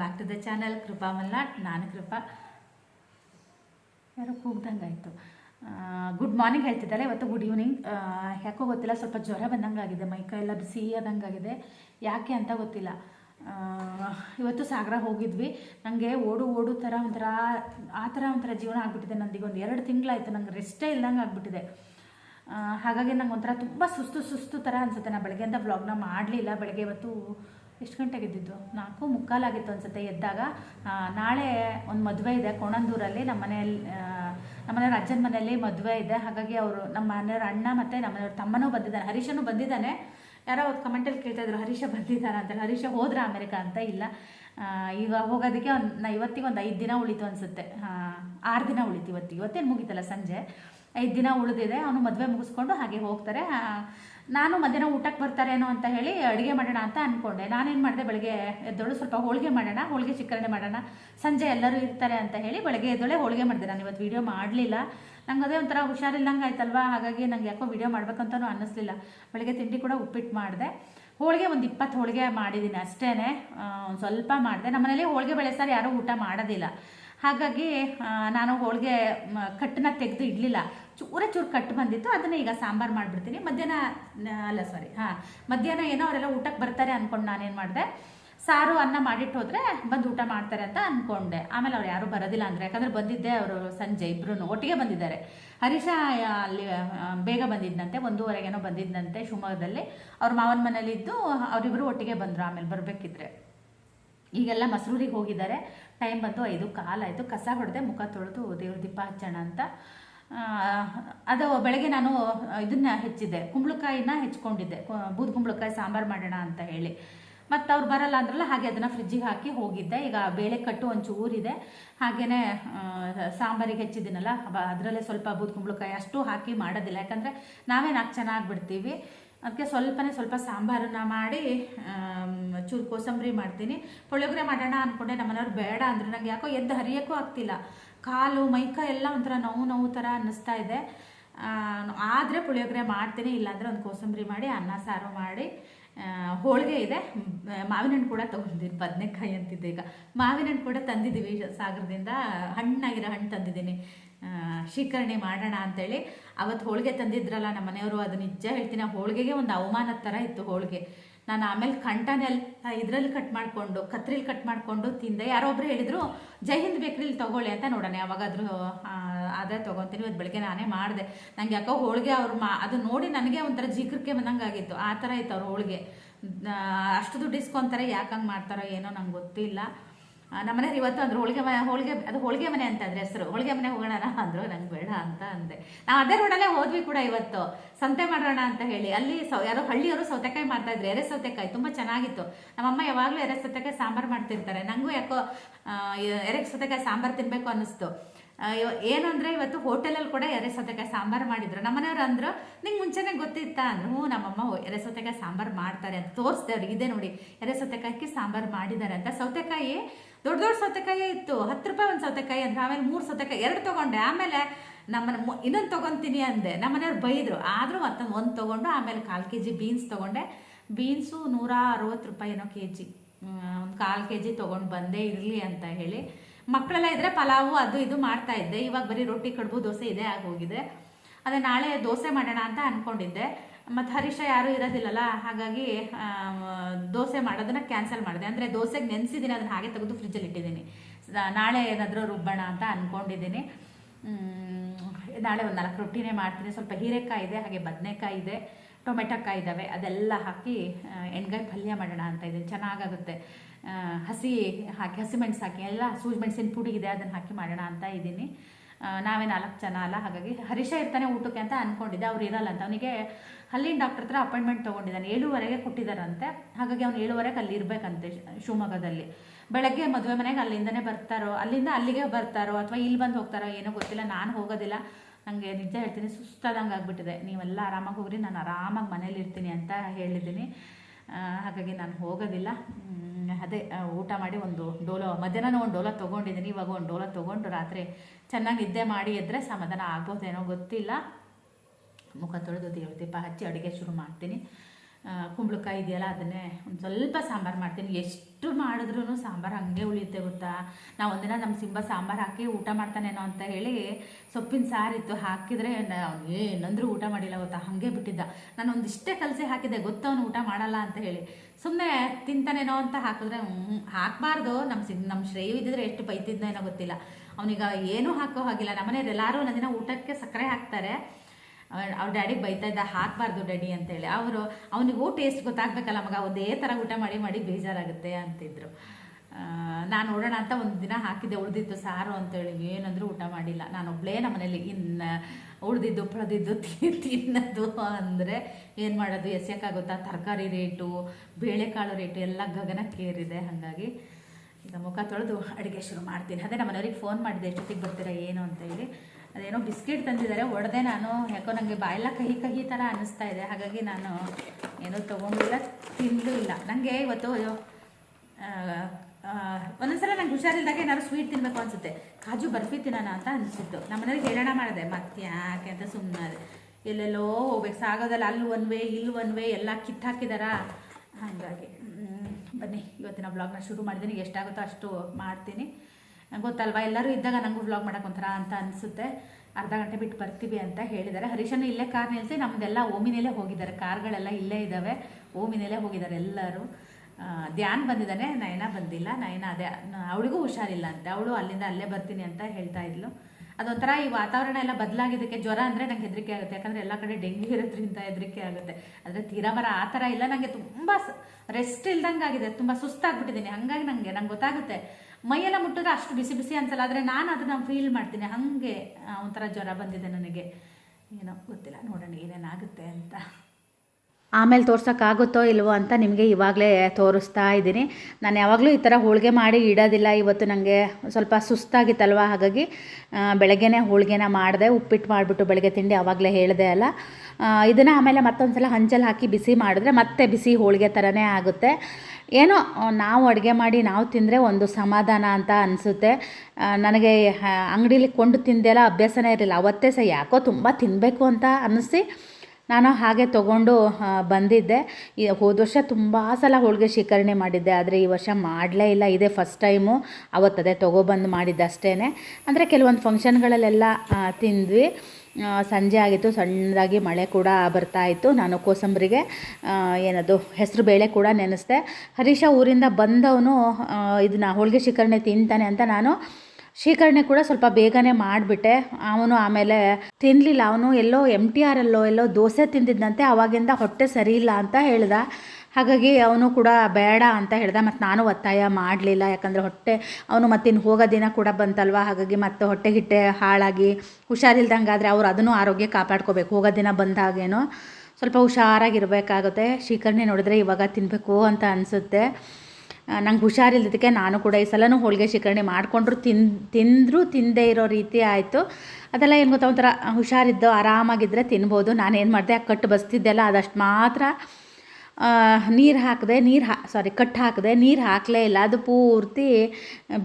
Back to the channel Krupa Malnad ನಾನು ಕೃಪಾ ಯಾರೋ ಕೂಗ್ದಂಗೆ ಆಯಿತು. ಗುಡ್ ಮಾರ್ನಿಂಗ್ ಹೇಳ್ತಿದ್ದಾರೆ ಇವತ್ತು ಗುಡ್ ಈವ್ನಿಂಗ್ ಯಾಕೋ ಗೊತ್ತಿಲ್ಲ, ಸ್ವಲ್ಪ ಜ್ವರ ಬಂದಂಗೆ ಆಗಿದೆ ಮೈಕೈ ಎಲ್ಲ ಬಿಸಿ ಆದಂಗೆ ಆಗಿದೆ ಯಾಕೆ ಅಂತ ಗೊತ್ತಿಲ್ಲ. ಇವತ್ತು ಸಾಗರ ಹೋಗಿದ್ವಿ. ನನಗೆ ಓಡು ಓಡು ಥರ ಒಂಥರ, ಆ ಥರ ಒಂಥರ ಜೀವನ ಆಗಿಬಿಟ್ಟಿದೆ. ನನಗೆ ಒಂದು ಎರಡು ತಿಂಗಳಾಯಿತು. ನಂಗೆ ರೆಸ್ಟೇ ಇಲ್ದಂಗೆ ಆಗಿಬಿಟ್ಟಿದೆ. ಹಾಗಾಗಿ ನಂಗೆ ಒಂಥರ ತುಂಬ ಸುಸ್ತು ಸುಸ್ತು ಥರ ಅನಿಸುತ್ತೆ. ನಾನು ಬೆಳಗ್ಗೆಯಿಂದ ವ್ಲಾಗ್ನ ಮಾಡಲಿಲ್ಲ. ಬೆಳಗ್ಗೆ ಇವತ್ತು ಎಷ್ಟು ಗಂಟೆಗೆ ಎದ್ದಿದ್ದು? ನಾಲ್ಕು, ಮುಕ್ಕಾಲಾಗಿತ್ತು ಅನ್ಸುತ್ತೆ. ಎದ್ದಾಗ ನಾಳೆ ಒಂದು ಮದುವೆ ಇದೆ ಕೋಣಂದೂರಲ್ಲಿ. ನಮ್ಮ ಮನೆಯಲ್ಲಿ ನಮ್ಮ ಮನೆಯವ್ರ ಅಜ್ಜನ ಮನೆಯಲ್ಲಿ ಮದುವೆ ಇದೆ. ಹಾಗಾಗಿ ಅವರು ನಮ್ಮ ಮನೆಯವ್ರ ಅಣ್ಣ ಮತ್ತು ನಮ್ಮ ಮನೆಯವ್ರ ತಮ್ಮನೂ ಬಂದಿದ್ದಾನೆ. ಹರೀಶನೂ ಬಂದಿದ್ದಾನೆ. ಯಾರೋ ಒಂದು ಕಮೆಂಟಲ್ಲಿ ಕೇಳ್ತಾ ಇದ್ರು, ಹರೀಶ ಬಂದಿದ್ದಾರ ಅಂತೇಳಿ ಹರೀಶ ಹೋದ್ರ ಅಮೆರಿಕ ಅಂತ? ಇಲ್ಲ. ಈಗ ಹೋಗೋದಕ್ಕೆ ಒಂದು, ನಾ, ಇವತ್ತಿಗೆ ಒಂದು ಐದು ದಿನ ಉಳಿತು ಅನಿಸುತ್ತೆ. ಆರು ದಿನ ಉಳಿತು ಇವತ್ತು. ಇವತ್ತೇನು ಮುಗೀತಲ್ಲ ಸಂಜೆ? ಐದು ದಿನ ಉಳಿದಿದೆ. ಅವನು ಮದುವೆ ಮುಗಿಸ್ಕೊಂಡು ಹಾಗೆ ಹೋಗ್ತಾರೆ. ನಾನು ಮಧ್ಯಾಹ್ನ ಊಟಕ್ಕೆ ಬರ್ತಾರೇನೋ ಅಂತ ಹೇಳಿ ಅಡುಗೆ ಮಾಡೋಣ ಅಂತ ಅಂದ್ಕೊಂಡೆ ನಾನೇನು ಮಾಡಿದೆ? ಬೆಳಗ್ಗೆ ಎದ್ದೋಳು ಸ್ವಲ್ಪ ಹೋಳಿಗೆ ಮಾಡೋಣ, ಹೋಳಿಗೆ ಚಿಕ್ಕರಣೆ ಮಾಡೋಣ. ಸಂಜೆ ಎಲ್ಲರೂ ಇರ್ತಾರೆ ಅಂತ ಹೇಳಿ ಬೆಳಗ್ಗೆ ಎದ್ದೋಳೆ ಹೋಳಿಗೆ ಮಾಡಿದೆ. ನಾನು ಇವತ್ತು ವೀಡಿಯೋ ಮಾಡಲಿಲ್ಲ. ನಂಗೆ ಅದೇ ಒಂಥರ ಹುಷಾರಿಲ್ಲಂಗೆ ಆಯ್ತಲ್ವ? ಹಾಗಾಗಿ ನಂಗೆ ಯಾಕೋ ವೀಡಿಯೋ ಮಾಡ್ಬೇಕಂತನೂ ಅನ್ನಿಸ್ಲಿಲ್ಲ. ಬೆಳಗ್ಗೆ ತಿಂಡಿ ಕೂಡ ಉಪ್ಪಿಟ್ಟು ಮಾಡಿದೆ. ಹೋಳಿಗೆ ಒಂದು ಇಪ್ಪತ್ತು ಹೋಳಿಗೆ ಮಾಡಿದ್ದೀನಿ ಅಷ್ಟೇ ಸ್ವಲ್ಪ ಮಾಡಿದೆ. ನಮ್ಮನೇಲಿ ಹೋಳಿಗೆ ಬೆಳೆಸಾರು ಯಾರೂ ಊಟ ಮಾಡೋದಿಲ್ಲ. ಹಾಗಾಗಿ ನಾನು ಹೋಳಿಗೆ ಕಟ್ಟನ್ನ ತೆಗೆದು ಇಡಲಿಲ್ಲ. ಚೂರ ಚೂರು ಕಟ್ಟು ಬಂದಿತ್ತು, ಅದನ್ನ ಈಗ ಸಾಂಬಾರು ಮಾಡಿಬಿಡ್ತೀನಿ. ಮಧ್ಯಾಹ್ನ ಅಲ್ಲ ಸಾರಿ ಹಾಂ. ಮಧ್ಯಾಹ್ನ ಏನೋ ಅವರೆಲ್ಲ ಊಟಕ್ಕೆ ಬರ್ತಾರೆ ಅಂದ್ಕೊಂಡು ನಾನೇನು ಮಾಡಿದೆ, ಸಾರು, ಅನ್ನ ಮಾಡಿಟ್ಟು ಹೋದರೆ ಬಂದು ಊಟ ಮಾಡ್ತಾರೆ ಅಂತ ಅಂದ್ಕೊಂಡೆ ಆಮೇಲೆ ಅವ್ರು ಯಾರೂ ಬರೋದಿಲ್ಲ ಅಂದರೆ, ಯಾಕಂದರೆ ಬಂದಿದ್ದೆ ಅವರು ಸಂಜೆ ಇಬ್ಬರೂ ಒಟ್ಟಿಗೆ ಬಂದಿದ್ದಾರೆ. ಹರೀಶ ಅಲ್ಲಿ ಬೇಗ ಬಂದಿದ್ದಂತೆ ಒಂದೂವರೆಗೇನೋ ಬಂದಿದ್ದಂತೆ ಶಿವಮೊಗ್ಗದಲ್ಲಿ. ಅವ್ರ ಮಾವನ ಮನೇಲಿದ್ದು ಅವರಿಬ್ಬರು ಒಟ್ಟಿಗೆ ಬಂದರು, ಆಮೇಲೆ ಬರಬೇಕಿದ್ರೆ. ಈಗೆಲ್ಲ ಮಸರೂರಿಗೆ ಹೋಗಿದ್ದಾರೆ. ಟೈಮ್ ಬಂದು ಐದು ಕಾಲಾಯಿತು ಕಸ ಹೊಡೆದೆ ಮುಖ ತೊಳೆದು ದೇವ್ರ ದೀಪ ಹಚ್ಚೋಣ ಅಂತ ಅದು ಬೆಳಗ್ಗೆ ನಾನು ಇದನ್ನ ಹೆಚ್ಚಿದ್ದೆ. ಕುಂಬಳಕಾಯಿನ ಹೆಚ್ಕೊಂಡಿದ್ದೆ ಬೂದ್ ಕುಂಬಳಕಾಯಿ ಸಾಂಬಾರು ಮಾಡೋಣ ಅಂತ ಹೇಳಿ. ಮತ್ತು ಅವ್ರು ಬರಲ್ಲ ಅಂದ್ರಲ್ಲ, ಹಾಗೆ ಅದನ್ನು ಫ್ರಿಜ್ಜಿಗೆ ಹಾಕಿ ಹೋಗಿದ್ದೆ. ಈಗ ಬೇಳೆ ಕಟ್ಟು ಒಂಚೂರಿದೆ ಹಾಗೆಯೇ ಸಾಂಬಾರಿಗೆ ಹೆಚ್ಚಿದ್ದೀನಲ್ಲ ಅದರಲ್ಲೇ ಸ್ವಲ್ಪ ಬೂದ್ ಕುಂಬಳಕಾಯಿ ಅಷ್ಟು ಹಾಕಿ ಮಾಡೋದಿಲ್ಲ. ಯಾಕಂದರೆ ನಾವೇ ನಾಲ್ಕು ಚೆನ್ನಾಗಿ ಬಿಡ್ತೀವಿ ಅದಕ್ಕೆ ಸ್ವಲ್ಪನೇ ಸ್ವಲ್ಪ ಸಾಂಬಾರನ್ನ ಮಾಡಿ ಚೂರು ಕೋಸಂಬರಿ ಮಾಡ್ತೀನಿ. ಪುಳಿಯೋಗರೆ ಮಾಡೋಣ ಅಂದ್ಕೊಂಡೆ ನಮ್ಮನೆಯವ್ರು ಬೇಡ ಅಂದರು. ನಂಗೆ ಯಾಕೋ ಎದ್ದು ಹರಿಯೋಕ್ಕೂ ಆಗ್ತಿಲ್ಲ. ಕಾಲು, ಮೈಕ ಎಲ್ಲ ಒಂಥರ ನೋವು ನೋವು ಥರ ಅನ್ನಿಸ್ತಾ ಇದೆ. ಆದರೆ ಪುಳಿಯೋಗರೆ ಮಾಡ್ತೀನಿ, ಇಲ್ಲಾಂದರೆ ಒಂದು ಕೋಸಂಬರಿ ಮಾಡಿ, ಅನ್ನ, ಸಾರು ಮಾಡಿ. ಹೋಳಿಗೆ ಇದೆ. ಮಾವಿನ ಹಣ್ಣು ಕೂಡ ತಗೊಂಡಿದ್ದೀನಿ, ಬದನೆಕಾಯಿ ಅಂತಿದ್ದೆ ಈಗ. ಮಾವಿನ ಹಣ್ಣು ಕೂಡ ತಂದಿದ್ದೀವಿ ಸಾಗರದಿಂದ. ಹಣ್ಣಾಗಿರೋ ಹಣ್ಣು ತಂದಿದ್ದೀನಿ. ಶೀಕರಣೆ ಮಾಡೋಣ ಅಂತೇಳಿ. ಅವತ್ತು ಹೋಳಿಗೆ ತಂದಿದ್ರಲ್ಲ ನಮ್ಮ ಮನೆಯವರು ಅದು ನಿಜ ಹೇಳ್ತೀನಿ ಹೋಳಿಗೆಗೆ ಒಂದು ಅವಮಾನದ ಥರ ಇತ್ತು ಹೋಳಿಗೆ. ನಾನು ಆಮೇಲೆ ಕಂಟನೆಲ್ಲ ಇದರಲ್ಲಿ ಕಟ್ ಮಾಡಿಕೊಂಡು, ಕತ್ರಿಲಿ ಕಟ್ ಮಾಡಿಕೊಂಡು ತಿಂದೆ. ಯಾರೋ ಒಬ್ರು ಹೇಳಿದರು, ಜೈ ಹಿಂದ್ ಬೇಕ್ರಿಲಿ ತೊಗೊಳ್ಳಿ ಅಂತ ನೋಡೋಣ. ಯಾವಾಗಾದರೂ ಅದೇ ತೊಗೊತೀನಿ ಇವತ್ತು ಬೆಳಗ್ಗೆ ನಾನೇ ಮಾಡಿದೆ. ನಂಗೆ ಯಾಕೋ ಹೋಳಿಗೆ ಅವ್ರು ಮಾ, ಅದು ನೋಡಿ ನನಗೆ ಒಂಥರ ಜೀಕೃಕೆ ಬಂದಂಗೆ ಆಗಿತ್ತು ಆ ಥರ ಇತ್ತು ಅವ್ರ ಹೋಳಿಗೆ. ಅಷ್ಟು ದುಡ್ಡು ಇಸ್ಕೊಂತಾರೆ, ಯಾಕೆ ಹಂಗೆ ಮಾಡ್ತಾರೋ ಏನೋ ನಂಗೆ ಗೊತ್ತಿಲ್ಲ. ನಮ್ಮನೇಲಿ ಇವತ್ತು ಅಂದ್ರೆ, ಹೋಳಿಗೆ ಮನೆ, ಹೋಳಿಗೆ, ಅದು ಹೋಳಿಗೆ ಮನೆ ಅಂತ ಅಂದ್ರೆ ಹೆಸರು. ಹೋಳಿಗೆ ಮನೆ ಹೋಗೋಣ ಅಂದ್ರು, ನಂಗೆ ಬೇಡ ಅಂತ ಅಂದೆ. ನಾವು ಅದೇ ರೋಡಲ್ಲೇ ಹೋದ್ವಿ ಕೂಡ ಇವತ್ತು. ಸಂತೆ ಮಾಡೋಣ ಅಂತ ಹೇಳಿ. ಅಲ್ಲಿ ಸೌ, ಯಾರೋ ಹಳ್ಳಿಯವರು ಸೌತೆಕಾಯಿ ಮಾಡ್ತಾ ಇದ್ರು, ಎರೆ ಸೌತೆಕಾಯಿ, ತುಂಬ ಚೆನ್ನಾಗಿತ್ತು. ನಮ್ಮಮ್ಮ ಯಾವಾಗಲೂ ಎರೆ ಸೌತೆಕಾಯಿ ಸಾಂಬಾರು ಮಾಡ್ತಿರ್ತಾರೆ. ನನಗೂ ಯಾಕೋ ಎರೆ ಸೌತೆಕಾಯಿ ಸಾಂಬಾರು ತಿನ್ನಬೇಕು ಅನ್ನಿಸ್ತು. ಏನು ಅಂದರೆ ಇವತ್ತು ಹೋಟೆಲಲ್ಲಿ ಕೂಡ ಎರೆ ಸೌತೆಕಾಯಿ ಸಾಂಬಾರು ಮಾಡಿದ್ರು. ನಮ್ಮನೆಯವ್ರು ಅಂದರು, ನಿಂಗೆ ಮುಂಚೆನೇ ಗೊತ್ತಿತ್ತಾ? ಅಂದ್ರು, ಹ್ಞೂ, ನಮ್ಮಮ್ಮ ಎರೆ ಸೌತೆಕಾಯಿ ಸಾಂಬಾರು ಮಾಡ್ತಾರೆ ಅಂತ ತೋರಿಸ್ದೆ ಅವ್ರಿಗೆ. ಇದೆ ನೋಡಿ, ಎರೆ ಸೌತೆಕಾಯಿಗೆ ಸಾಂಬಾರು ಮಾಡಿದ್ದಾರೆ ಅಂತ. ಸೌತೆಕಾಯಿ ದೊಡ್ಡ ದೊಡ್ಡ ಸೌತೆಕಾಯಿ ಇತ್ತು. ಹತ್ತು ರೂಪಾಯಿ ಒಂದು ಸೌತೆಕಾಯಿ ಅಂದ್ರೆ ಆಮೇಲೆ ಮೂರು ಸೌತೆಕಾಯಿ ಎರಡು ತಗೊಂಡೆ. ಆಮೇಲೆ ನಮ್ಮನೆ ಇನ್ನೊಂದು ತೊಗೊತೀನಿ ಅಂದೆ. ನಮ್ಮನೆಯವ್ರು ಬೈದರು. ಆದರೂ ಮತ್ತೊಂದು ಒಂದು ತೊಗೊಂಡು ಆಮೇಲೆ ಕಾಲು ಕೆ ಜಿ ಬೀನ್ಸ್ ತಗೊಂಡೆ. ಬೀನ್ಸು ನೂರ ಅರವತ್ತು ರೂಪಾಯಿ ಏನೋ ಕೆ ಜಿ. ಒಂದು ಕಾಲು ಕೆ ಜಿ ತೊಗೊಂಡು ಬಂದೇ ಇರಲಿ ಅಂತ ಹೇಳಿ. ಮಕ್ಕಳೆಲ್ಲ ಇದ್ರೆ ಪಲಾವು ಅದು ಇದು ಮಾಡ್ತಾ ಇದ್ದೆ. ಇವಾಗ ಬರೀ ರೊಟ್ಟಿ ಕಡುಬು ದೋಸೆ ಇದೇ ಆಗೋಗಿದೆ ಅದೇ ನಾಳೆ ದೋಸೆ ಮಾಡೋಣ ಅಂತ ಅಂದ್ಕೊಂಡಿದ್ದೆ ಮತ್ತು ಹರೀಶ ಯಾರೂ ಇರೋದಿಲ್ಲಲ್ಲ, ಹಾಗಾಗಿ ದೋಸೆ ಮಾಡೋದನ್ನ ಕ್ಯಾನ್ಸಲ್ ಮಾಡಿದೆ. ಅಂದರೆ ದೋಸೆಗೆ ನೆನೆಸಿದ್ದೀನಿ ಅದನ್ನು ಹಾಗೆ ತೆಗೆದು ಫ್ರಿಜ್ಜಲ್ಲಿ ಇಟ್ಟಿದ್ದೀನಿ ನಾಳೆ ಏನಾದರೂ ರುಬ್ಬೋಣ ಅಂತ ಅಂದ್ಕೊಂಡಿದ್ದೀನಿ ನಾಳೆ ಒಂದು ನಾಲ್ಕು ರೊಟ್ಟಿನೇ ಮಾಡ್ತೀನಿ. ಸ್ವಲ್ಪ ಹೀರೆಕಾಯಿ ಇದೆ, ಹಾಗೆ ಬದನೆಕಾಯಿ ಇದೆ, ಟೊಮೆಟೊಕಾಯಿ ಇದ್ದಾವೆ ಅದೆಲ್ಲ ಹಾಕಿ ಎಣ್ಗಾಯಿ ಪಲ್ಯ ಮಾಡೋಣ ಅಂತ ಇದ್ದೀನಿ. ಚೆನ್ನಾಗಾಗುತ್ತೆ. ಹಸಿ ಹಾಕಿ ಹಸಿಮೆಣಸು ಹಾಕಿ ಎಲ್ಲ ಸೂಜಿ ಮೆಣಸಿನ ಪುಡಿ ಇದೆ, ಅದನ್ನು ಹಾಕಿ ಮಾಡೋಣ ಅಂತ ಇದ್ದೀನಿ. ನಾವೇ ನಾಲ್ಕು ಜನ ಅಲ್ಲ, ಹಾಗಾಗಿ ಹರೀಶ ಇರ್ತಾನೆ ಊಟಕ್ಕೆ ಅಂತ ಅಂದ್ಕೊಂಡಿದ್ದೆ ಅವ್ರು ಇರಲ್ಲ ಅಂತ. ಅವನಿಗೆ ಅಲ್ಲಿನ ಡಾಕ್ಟರ್ ಹತ್ರ ಅಪಾಯಿಂಟ್ಮೆಂಟ್ ತೊಗೊಂಡಿದ್ದಾನೆ. ಏಳುವರೆಗೆ ಕೊಟ್ಟಿದ್ದಾರಂತೆ. ಹಾಗಾಗಿ ಅವ್ನು ಏಳುವರೆಗೆ ಅಲ್ಲಿ ಇರಬೇಕಂತೆ ಶಿವಮೊಗ್ಗದಲ್ಲಿ. ಬೆಳಗ್ಗೆ ಮದುವೆ ಮನೆಗೆ ಅಲ್ಲಿಂದನೇ ಬರ್ತಾರೋ, ಅಲ್ಲಿಂದ ಅಲ್ಲಿಗೆ ಬರ್ತಾರೋ, ಅಥವಾ ಇಲ್ಲಿ ಬಂದು ಹೋಗ್ತಾರೋ ಏನೋ ಗೊತ್ತಿಲ್ಲ, ನಾನು ಹೋಗೋದಿಲ್ಲ. ನನಗೆ ನಿಜ ಹೇಳ್ತೀನಿ ಸುಸ್ತಾದಂಗೆ ಆಗ್ಬಿಟ್ಟಿದೆ ನೀವೆಲ್ಲ ಆರಾಮಾಗಿ ಹೋಗ್ರಿ, ನಾನು ಆರಾಮಾಗಿ ಮನೇಲಿ ಇರ್ತೀನಿ ಅಂತ ಹೇಳಿದ್ದೀನಿ. ಹಾಗಾಗಿ ನಾನು ಹೋಗೋದಿಲ್ಲ. ಅದೇ ಊಟ ಮಾಡಿ ಒಂದು ಡೋಲೋ ಮಧ್ಯಾಹ್ನ ಒಂದು ಡೋಲೋ ತೊಗೊಂಡಿದ್ದೀನಿ, ಇವಾಗ ಒಂದು ಡೋಲೋ ತೊಗೊಂಡು ರಾತ್ರಿ ಚೆನ್ನಾಗಿ ನಿದ್ದೆ ಮಾಡಿ ಎದ್ದರೆ ಸಮಾಧಾನ ಆಗ್ಬೋದೇನೋ ಗೊತ್ತಿಲ್ಲ. ಮುಖ ತೊಳೆದು ದೇವ್ರ ದೀಪ ಹಚ್ಚಿ ಅಡುಗೆ ಶುರು ಮಾಡ್ತೀನಿ. ಕುಂಬಳಕಾಯಿ ಇದೆಯಲ್ಲ, ಅದನ್ನೇ ಒಂದು ಸ್ವಲ್ಪ ಸಾಂಬಾರು ಮಾಡ್ತೀನಿ. ಎಷ್ಟು ಮಾಡಿದ್ರೂ ಸಾಂಬಾರು ಹಾಗೆ ಉಳಿಯುತ್ತೆ ಗೊತ್ತಾ? ನಾವು ಒಂದಿನ ನಮ್ಮ ಸಿಂಬ ಸಾಂಬಾರು ಹಾಕಿ ಊಟ ಮಾಡ್ತಾನೇನೋ ಅಂತ ಹೇಳಿ ಸೊಪ್ಪಿನ ಸಾರಿತ್ತು ಹಾಕಿದರೆ ಏನಂದರೂ ಊಟ ಮಾಡಿಲ್ಲ ಗೊತ್ತಾ? ಹಾಗೆ ಬಿಟ್ಟಿದ್ದ. ನಾನು ಒಂದಿಷ್ಟೇ ಕಲಸಿ ಹಾಕಿದ್ದೆ ಗೊತ್ತವನು ಊಟ ಮಾಡಲ್ಲ ಅಂತ ಹೇಳಿ. ಸುಮ್ಮನೆ ತಿಂತಾನೇನೋ ಅಂತ ಹಾಕಿದ್ರೆ ಹಾಕಬಾರ್ದು. ನಮ್ಮ ಸಿಂ ನಮ್ಮ ಶ್ರೇಯು ಇದ್ದಿದ್ರೆ ಎಷ್ಟು ಬೈತಿದ್ನೋ ಏನೋ ಗೊತ್ತಿಲ್ಲ. ಅವನಿಗ ಏನೂ ಹಾಕೋ ಹಾಗಿಲ್ಲ. ನಮ್ಮನೇಲಿ ಎಲ್ಲರೂ ಒಂದಿನ ಊಟಕ್ಕೆ ಸಕ್ಕರೆ ಹಾಕ್ತಾರೆ. ಅವ್ರ ಡ್ಯಾಡಿಗೆ ಬೈತಾ ಇದ್ದ, ಹಾಕಬಾರ್ದು ಡ್ಯಾಡಿ ಅಂತೇಳಿ. ಅವರು ಅವನಿಗೂ ಟೇಸ್ಟ್ ಗೊತ್ತಾಗ್ಬೇಕಲ್ಲ ಮಗ, ಒಂದೇ ಥರ ಊಟ ಮಾಡಿ ಮಾಡಿ ಬೇಜಾರಾಗುತ್ತೆ ಅಂತಿದ್ರು. ನಾನು ನೋಡೋಣ ಅಂತ ಒಂದು ದಿನ ಹಾಕಿದ್ದೆ ಉಳಿದಿತ್ತು ಸಾರು ಅಂತೇಳಿ. ಏನಂದ್ರೂ ಊಟ ಮಾಡಿಲ್ಲ. ನಾನು ಒಬ್ಬಳೇ ನಮ್ಮ ಮನೇಲಿ ಇನ್ನು ಉಳಿದಿದ್ದು ಪಡೆದಿದ್ದು ತಿನ್ನೋದು ಅಂದರೆ ಏನು ಮಾಡೋದು? ಎಸೆಯೋಕ್ಕಾಗುತ್ತಾ ತರಕಾರಿ ರೇಟು, ಬೇಳೆಕಾಳು ರೇಟು ಎಲ್ಲ ಗಗನಕ್ಕೇರಿದೆ ಹಾಗಾಗಿ ಈಗ ಮುಖ ತೊಳೆದು ಅಡುಗೆ ಶುರು ಮಾಡ್ತೀನಿ. ಅದೇ ನಮ್ಮ ಮನೆಯವ್ರಿಗೆ ಫೋನ್ ಮಾಡಿದೆ, ಎಷ್ಟೊತ್ತಿಗೆ ಬರ್ತೀರಾ, ಏನು ಅಂತ ಹೇಳಿ ಅದೇನೋ ಬಿಸ್ಕೆಟ್ ತಂದಿದ್ದಾರೆ, ಒಡೆದೆ ನಾನು. ಯಾಕೋ ನನಗೆ ಬಾಯೆಲ್ಲ ಕಹಿ ಕಹಿ ಥರ ಅನ್ನಿಸ್ತಾ ಇದೆ. ಹಾಗಾಗಿ ನಾನು ಏನೂ ತೊಗೊಂಡಿಲ್ಲ, ತಿಂದೂ ಇಲ್ಲ. ನನಗೆ ಇವತ್ತು ಒಂದೊಂದ್ಸಲ ನಂಗೆ ಹುಷಾರಿಲ್ದಾಗ ಏನಾದ್ರು ಸ್ವೀಟ್ ತಿನ್ನಬೇಕು ಅನಿಸುತ್ತೆ. ಕಾಜು ಬರ್ಫಿ ತಿನ್ನೋಣ ಅಂತ ಅನಿಸಿತ್ತು. ನಮ್ಮನೇಲಿ ಹೇಳೋಣ ಮಾಡಿದೆ. ಮತ್ತೆ ಯಾಕೆ ಅಂತ ಸುಮ್ಮನೆ ಎಲ್ಲೆಲ್ಲೋ ಹೋಗ್ಬೇಕು. ಸಾಗೋದಲ್ಲ ಅಲ್ಲಿ ಒನ್ ವೇ ಇಲ್ಲಿ ಒನ್ ವೇ ಎಲ್ಲ ಕಿತ್ತಾಕಿದಾರ ಹಾಗಾಗಿ ಬನ್ನಿ, ಇವತ್ತಿನ ಬ್ಲಾಗ್ನ ಶುರು ಮಾಡಿದ್ದೀನಿ. ಎಷ್ಟಾಗುತ್ತೋ ಅಷ್ಟು ಮಾಡ್ತೀನಿ. ನಂಗ್ ಗೊತ್ತಲ್ವಾ? ಎಲ್ಲರೂ ಇದ್ದಾಗ ನನಗೂ ವ್ಲಾಗ್ ಮಾಡೋಕೆ ಒಂಥರ ಅಂತ ಅನಿಸುತ್ತೆ. ಅರ್ಧ ಗಂಟೆ ಬಿಟ್ಟು ಬರ್ತೀವಿ ಅಂತ ಹೇಳಿದ್ದಾರೆ. ಹರೀಶನ ಇಲ್ಲೇ ಕಾರ್ ನಿಲ್ಲಿಸಿ ನಮ್ಮದೆಲ್ಲ ಓಮಿನಲ್ಲೇ ಹೋಗಿದ್ದಾರೆ. ಕಾರ್ಗಳೆಲ್ಲ ಇಲ್ಲೇ ಇದ್ದಾವೆ. ಓಮಿನಲ್ಲೇ ಹೋಗಿದ್ದಾರೆ ಎಲ್ಲರೂ. ಧ್ಯಾನ್ ಬಂದಿದ್ದಾನೆ, ನಯನ ಬಂದಿಲ್ಲ. ನಯನ ಅದೇ, ಅವಳಿಗೂ ಹುಷಾರಿಲ್ಲ ಅಂತೆ. ಅವಳು ಅಲ್ಲಿಂದ ಅಲ್ಲೇ ಬರ್ತೀನಿ ಅಂತ ಹೇಳ್ತಾ ಇದ್ಲು. ಅದೊಂಥರ ಈ ವಾತಾವರಣ ಎಲ್ಲ ಬದಲಾಗಿದ್ದಕ್ಕೆ ಜ್ವರ ಅಂದರೆ ನಂಗೆ ಹೆದರಿಕೆ ಆಗುತ್ತೆ. ಯಾಕಂದರೆ ಎಲ್ಲ ಕಡೆ ಡೆಂಗ್ಯೂ ಇರೋದ್ರಿಂದ ಹೆದರಿಕೆ ಆಗುತ್ತೆ. ಆದರೆ ತೀರಾ ಬರ ಆ ಥರ ಇಲ್ಲ. ನನಗೆ ತುಂಬ ರೆಸ್ಟ್ ಇಲ್ದಂಗೆ ಆಗಿದೆ ತುಂಬ ಸುಸ್ತಾಗ್ಬಿಟ್ಟಿದ್ದೀನಿ. ಹಾಗಾಗಿ ನನಗೆ ನಂಗೆ ಗೊತ್ತಾಗುತ್ತೆ. ಮೈಯೆಲ್ಲ ಮುಟ್ಟಿದ್ರೆ ಅಷ್ಟು ಬಿಸಿ ಬಿಸಿ ಅನ್ಸಲ್ಲ, ಆದರೆ ನಾನು ಅದನ್ನು ಫೀಲ್ ಮಾಡ್ತೀನಿ. ಹಾಗೆ ಒಂಥರ ಜ್ವರ ಬಂದಿದೆ ನನಗೆ. ಏನೋ ಗೊತ್ತಿಲ್ಲ, ನೋಡೋಣ ಏನೇನಾಗುತ್ತೆ ಅಂತ. ಆಮೇಲೆ ತೋರ್ಸೋಕ್ಕಾಗುತ್ತೋ ಇಲ್ವೋ ಅಂತ ನಿಮಗೆ ಇವಾಗಲೇ ತೋರಿಸ್ತಾ ಇದ್ದೀನಿ. ನಾನು ಯಾವಾಗಲೂ ಈ ಥರ ಹೋಳಿಗೆ ಮಾಡಿ ಇಡೋದಿಲ್ಲ. ಇವತ್ತು ನನಗೆ ಸ್ವಲ್ಪ ಸುಸ್ತಾಗಿತ್ತಲ್ವ? ಹಾಗಾಗಿ ಬೆಳಗ್ಗೆನೇ ಹೋಳಿಗೆನ ಮಾಡಿದೆ. ಉಪ್ಪಿಟ್ಟು ಮಾಡಿಬಿಟ್ಟು ಬೆಳಗ್ಗೆ ತಿಂಡಿ ಆವಾಗಲೇ ಹೇಳಿದೆ ಅಲ್ಲ. ಇದನ್ನು ಆಮೇಲೆ ಮತ್ತೊಂದು ಸಲ ಹಂಚಲ್ಲಿ ಹಾಕಿ ಬಿಸಿ ಮಾಡಿದ್ರೆ ಮತ್ತೆ ಬಿಸಿ ಹೋಳಿಗೆ ಥರನೇ ಆಗುತ್ತೆ. ಏನೋ ನಾವು ಅಡುಗೆ ಮಾಡಿ ನಾವು ತಿಂದರೆ ಒಂದು ಸಮಾಧಾನ ಅಂತ ಅನಿಸುತ್ತೆ. ನನಗೆ ಅಂಗಡೀಲಿ ಕೊಂಡು ತಿಂದೆಲ್ಲ ಅಭ್ಯಾಸನೇ ಇರಲಿಲ್ಲ. ಅವತ್ತೇ ಸಹ ಯಾಕೋ ತುಂಬ ತಿನ್ನಬೇಕು ಅಂತ ಅನ್ನಿಸಿ ನಾನು ಹಾಗೆ ತಗೊಂಡು ಬಂದಿದ್ದೆ. ಹೋದ ವರ್ಷ ತುಂಬ ಸಲ ಹೋಳಿಗೆ ಶೇಖರಣೆ ಮಾಡಿದ್ದೆ. ಆದರೆ ಈ ವರ್ಷ ಮಾಡಲೇ ಇಲ್ಲ. ಇದೇ ಫಸ್ಟ್ ಟೈಮು ಅವತ್ತದೇ ತೊಗೊಬಂದು ಮಾಡಿದ್ದೆ ಅಷ್ಟೇ ಅಂದರೆ ಕೆಲವೊಂದು ಫಂಕ್ಷನ್ಗಳಲ್ಲೆಲ್ಲ ತಿಂದ್ವಿ. ಸಂಜೆ ಆಗಿತ್ತು, ಸಣ್ಣದಾಗಿ ಮಳೆ ಕೂಡ ಬರ್ತಾ ಇತ್ತು. ನಾನು ಕೋಸಂಬರಿಗೆ ಏನದು, ಹೆಸರು ಬೇಳೆ ಕೂಡ ನೆನೆಸ್ದೆ. ಹರೀಶ ಊರಿಂದ ಬಂದವನು ಇದನ್ನ ಹೋಳಿಗೆ ಶಿಖರಣೆ ತಿಂತಾನೆ ಅಂತ ನಾನು ಶೇಖರಣೆ ಕೂಡ ಸ್ವಲ್ಪ ಬೇಗನೆ ಮಾಡಿಬಿಟ್ಟೆ. ಅವನು ಆಮೇಲೆ ತಿನ್ನಲಿಲ್ಲ ಅವನು ಎಲ್ಲೋ ಎಂ ಟಿ ಆರಲ್ಲೋ ಎಲ್ಲೋ ದೋಸೆ ತಿಂದಿದ್ದಂತೆ ಅವಾಗಿಂದ ಹೊಟ್ಟೆ ಸರಿ ಇಲ್ಲ ಅಂತ ಹೇಳ್ದ. ಹಾಗಾಗಿ ಅವನು ಕೂಡ ಬೇಡ ಅಂತ ಹೇಳ್ದ ಮತ್ತು ನಾನು ಒತ್ತಾಯ ಮಾಡಲಿಲ್ಲ, ಯಾಕಂದರೆ ಹೊಟ್ಟೆ, ಅವನು ಮತ್ತಿನ್ನು ಹೋಗೋ ದಿನ ಕೂಡ ಬಂತಲ್ವ? ಹಾಗಾಗಿ ಮತ್ತೆ ಹೊಟ್ಟೆ ಹಿಟ್ಟೆ ಹಾಳಾಗಿ ಹುಷಾರಿಲ್ದಂಗೆ ಆದರೆ ಅವ್ರು ಅದನ್ನು ಆರೋಗ್ಯ ಕಾಪಾಡ್ಕೋಬೇಕು. ಹೋಗೋ ದಿನ ಬಂದಾಗೇನೋ ಸ್ವಲ್ಪ ಹುಷಾರಾಗಿರಬೇಕಾಗುತ್ತೆ. ಶೀಕರಣೆ ನೋಡಿದ್ರೆ ಇವಾಗ ತಿನ್ನಬೇಕು ಅಂತ ಅನಿಸುತ್ತೆ. ನಂಗೆ ಹುಷಾರಿಲ್ಲದಕ್ಕೆ ನಾನು ಕೂಡ ಈ ಸಲನೂ ಹೋಳಿಗೆ ಶೇಖರಣೆ ಮಾಡಿಕೊಂಡ್ರು ತಿನ್, ತಿಂದರೂ ತಿಂದೇ ಇರೋ ರೀತಿ ಆಯಿತು. ಅದೆಲ್ಲ ಏನು ಗೊತ್ತಾ ಒಂಥರ ಹುಷಾರಿದ್ದು ಆರಾಮಾಗಿದ್ದರೆ ತಿನ್ಬೋದು. ನಾನೇನು ಮಾಡಿದೆ? ಕಟ್ಟು ಬಸ್ತಿದ್ದೆಲ್ಲ, ಅದಷ್ಟು ಮಾತ್ರ ನೀರು ಹಾಕಿದೆ, ನೀರು ಹಾ ಸಾರಿ ಕಟ್ ಹಾಕಿದೆ, ನೀರು ಹಾಕಲೇ ಇಲ್ಲ. ಅದು ಪೂರ್ತಿ